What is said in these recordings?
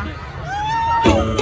อ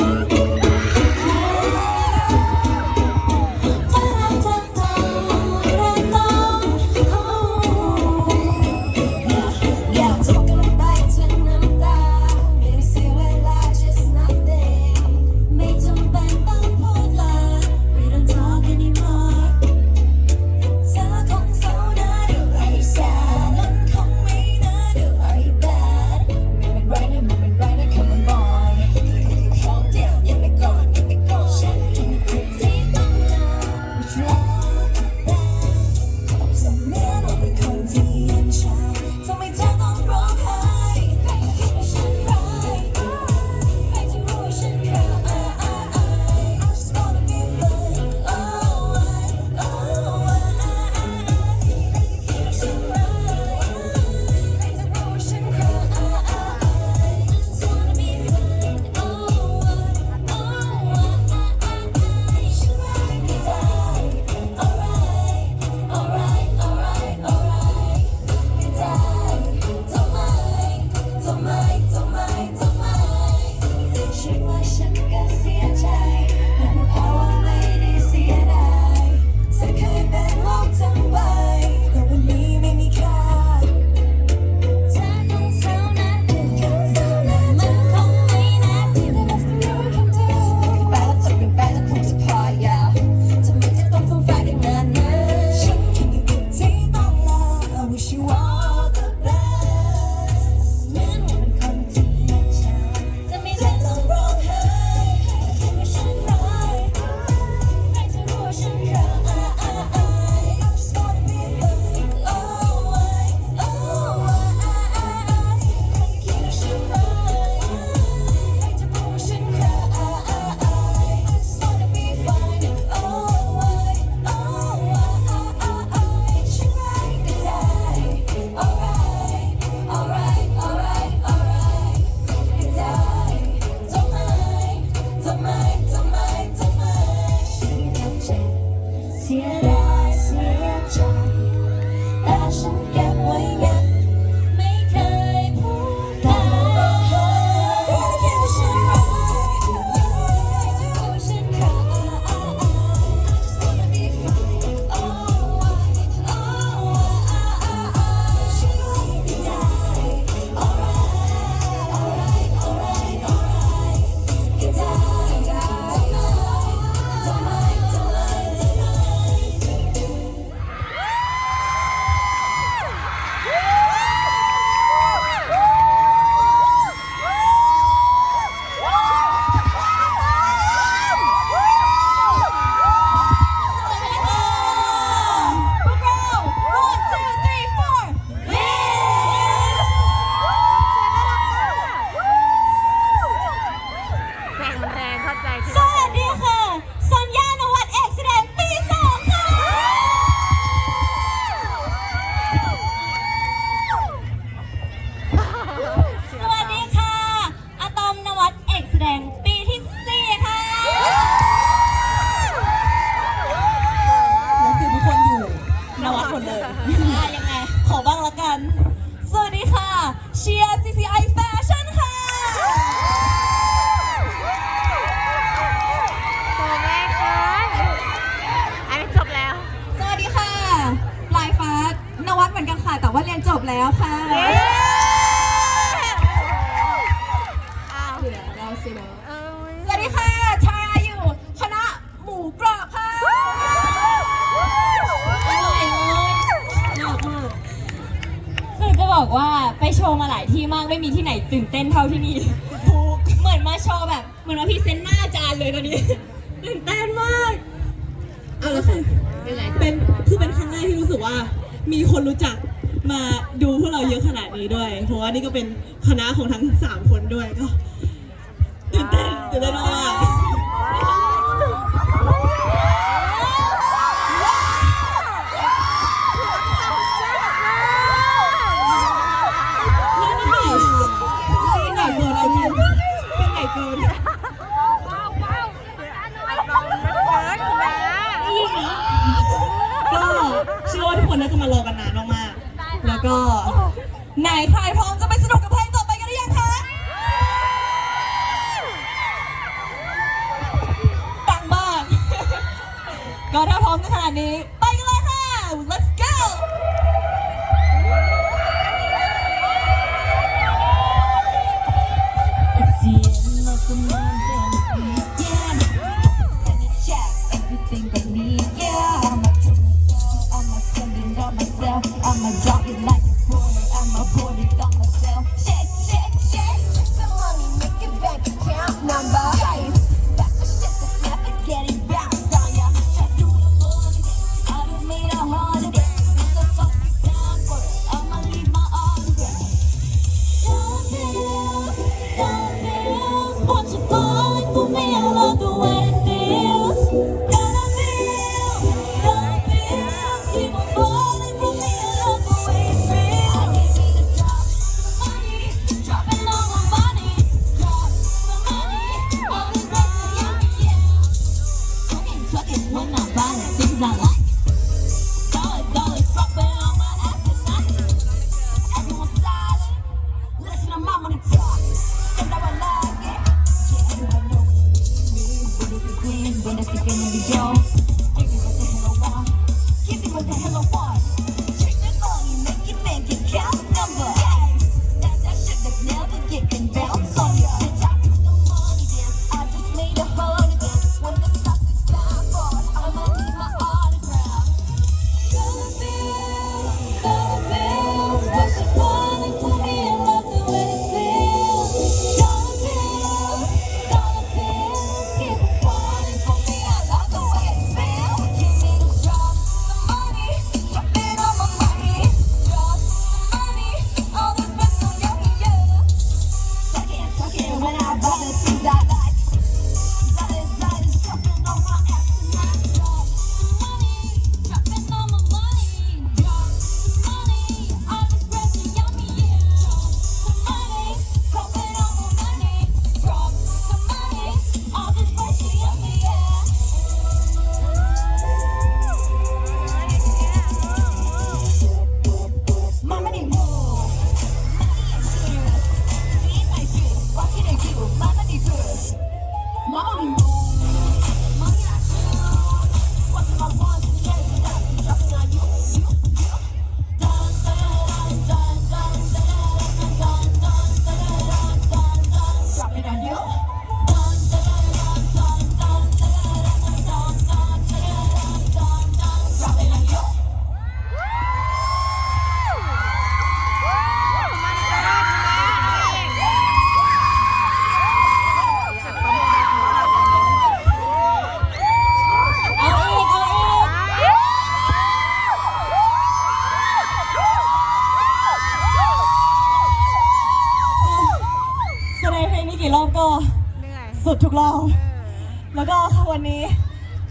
money.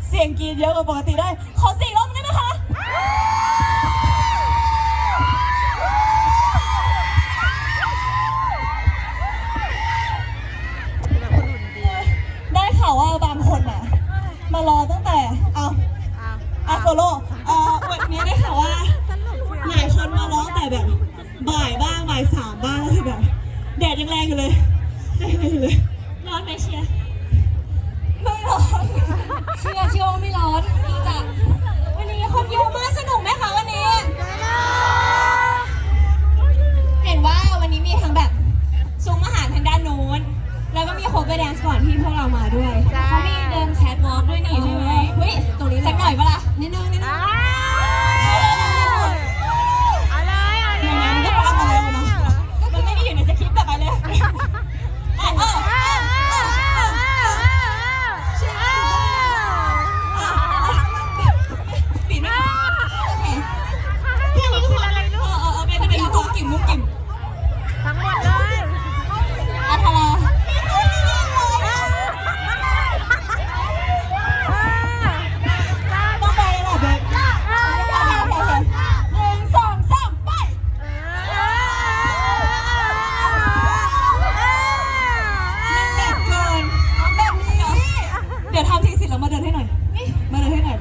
เสียงกรีดเยอะกว่าปกติได้ ขอสี่งรอบได้ไหมคะได้ข่าวว่าบางคนอะ มารอตั้ง มาด้วย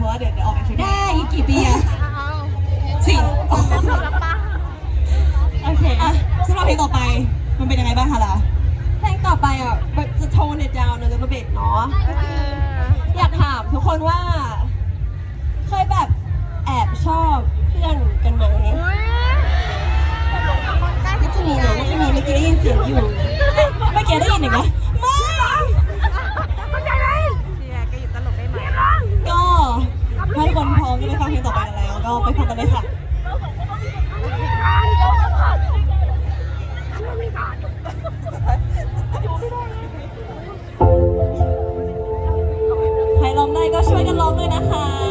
ว่าเดี๋ยวเออกไปช่วยได้อีกกี่ปีอะสี่โอเคอะสำหรับเพลงต่อไปมันเป็นยังไงบ้างคะล่ะเพลงต่อไปอะจะโทนเน็ตดาวน์เนอะเบดเนาะอยากถามทุกคนว่า เคยแบบแอบชอบเพื่อนกันไหมก็จะมีเนาะก็จะมีเมื่อกี้ได้ยินเสียงอยู่เมื่อกี้ได้ยินไหม คนพร้อมจะไปฟังเพลงต่อไปแล้ว ก็ไปฟังกันเลยค่ะ ใครร้องได้ก็ช่วยกันร้องด้วยนะคะ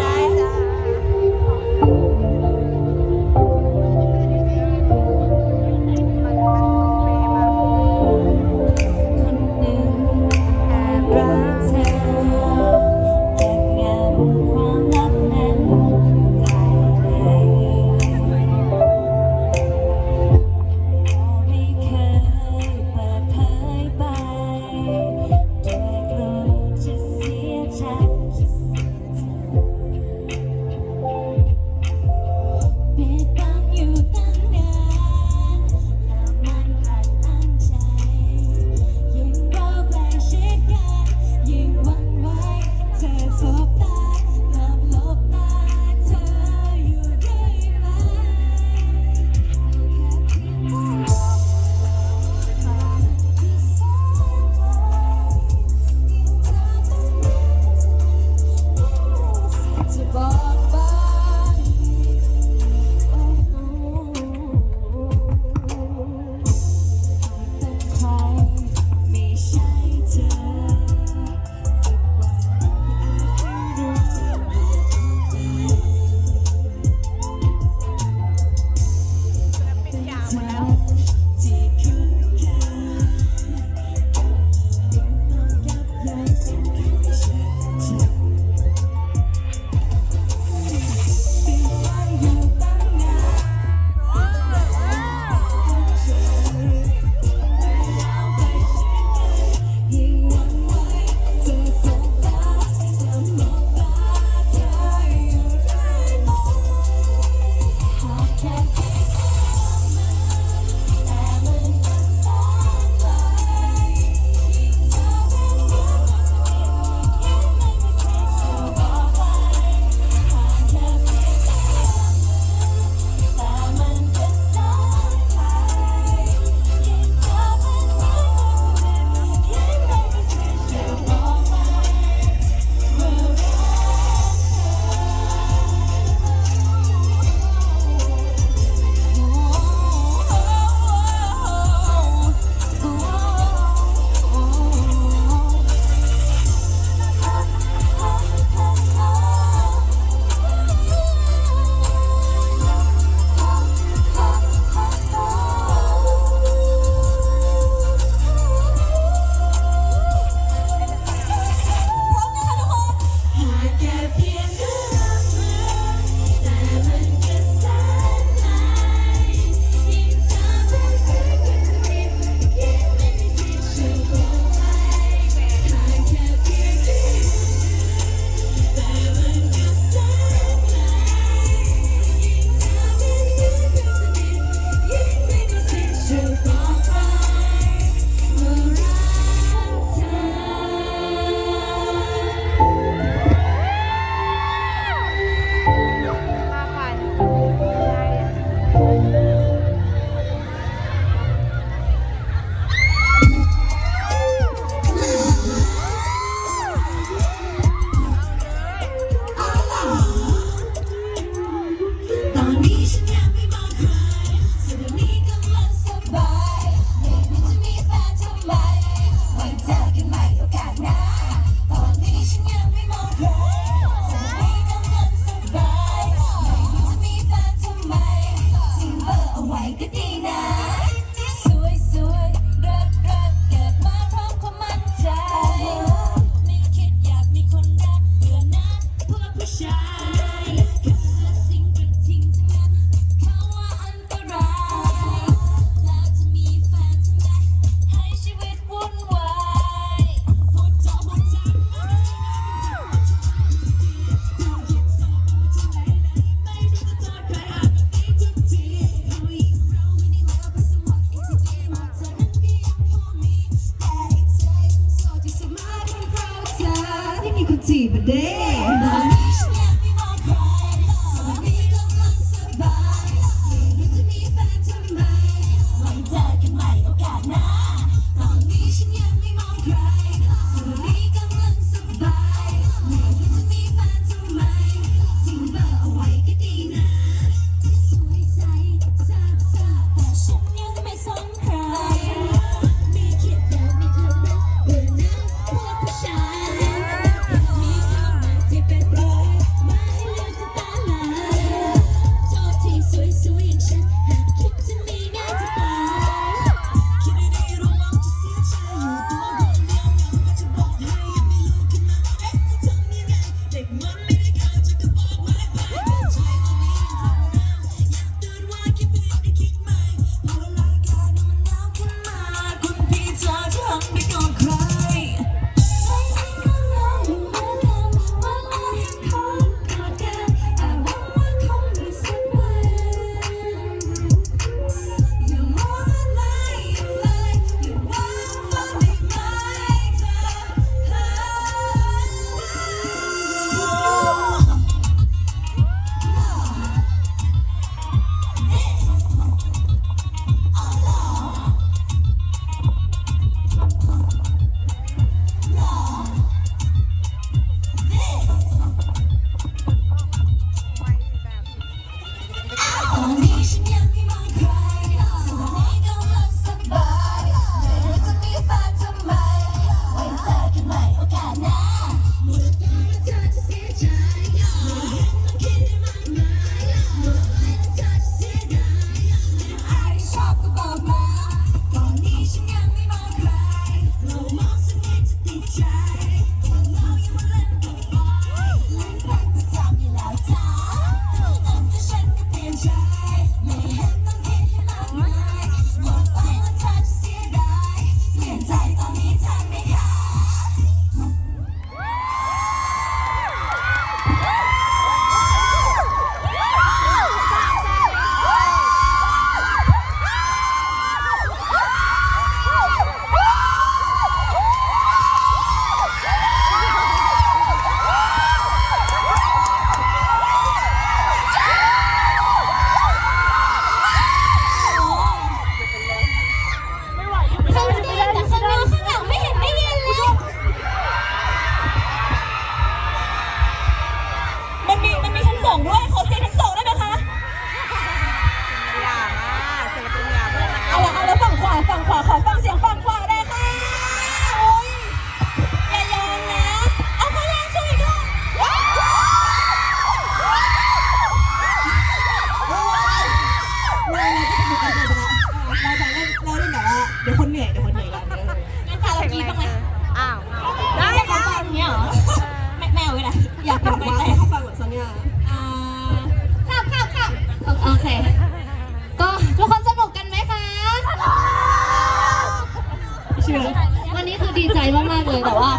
แต่ว่า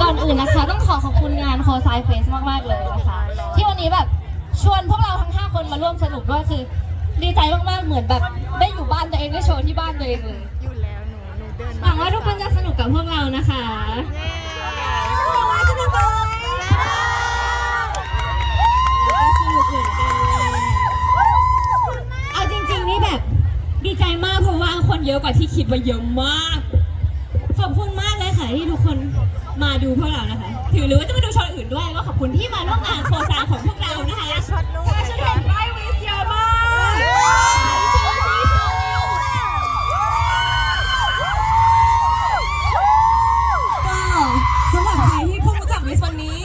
ก่อนอื่นนะคะ ต้องขอขอบคุณงานคอไซเฟสมากๆเลยนะคะ ที่วันนี้แบบชวนพวกเราทั้ง 5 คนมาร่วมสนุกด้วยคือ ดีใจมากๆเหมือนแบบได้อยู่บ้านตัวเองได้โชว์ที่บ้านตัวเองเลยอยู่แล้วหนูหนูเดินหวังว่าทุกคนจะสนุกกับพวกเรานะคะสนุกไหมสนุกเหมือนกันเลยเอาจริงๆนี่แบบ ดีใจมากเพราะว่าคนเยอะกว่าที่คิดไว้เยอะมาก ขอบคุณมาก เลยค่ะที่ทุกคนมาดูพวกเรานะคะถือหรือว่าจะมาดูโชว์อื่นด้วยก็ขอบคุณที่มาร่วมงานโคซานของพวกเรานะคะชดลูกฉันเห็นป้ายวิเยอะมากสำหรับใครที่เพิ่งรู้จักวิสวันนี้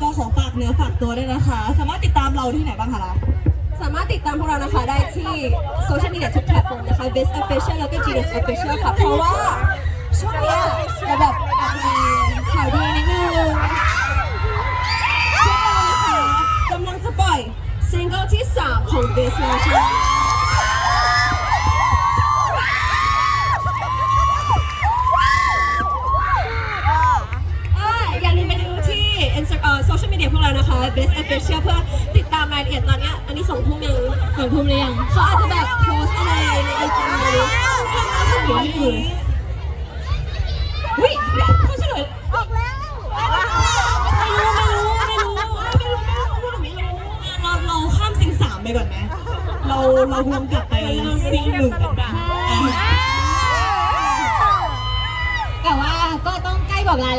ก็ขอฝากเนื้อฝากตัวด้วยนะคะ สามารถติดตามเราที่ไหนบ้างคะล่ะสามารถติดตามพวกเรานะคะได้ที่โซเชียลมีเดียทุกแพลตฟอร์มนะคะ Best Official แล้วก็ Genius Official ค่ะ เพราะว่า ช่วงนี้แต่แบบอาจจะมีข่าวดีนิดนึงพวกเรานะคะกำลังจะปล่อยซิงเกิลที่ 3 ของ Best แล้วค่ะ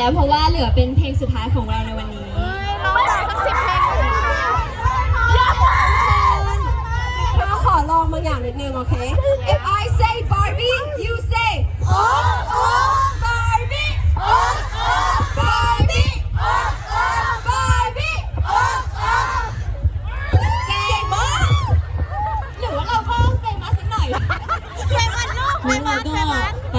แล้วเพราะว่าเหลือเป็นเพลงสุดท้ายของเราในวันนี้เอ้ยร้องต่อสักสิบเพลงเลยค่ะเราขอลองบางอย่างนิดนึงโอเค If I say Barbie you say oh oh Barbie oh oh Barbie oh oh Barbie oh oh เก่งมากหรือว่าเราก็เฟมัสสักหน่อย เพลงมันลูกเพลงั้งนมัเรานเพลก็งมัน ไป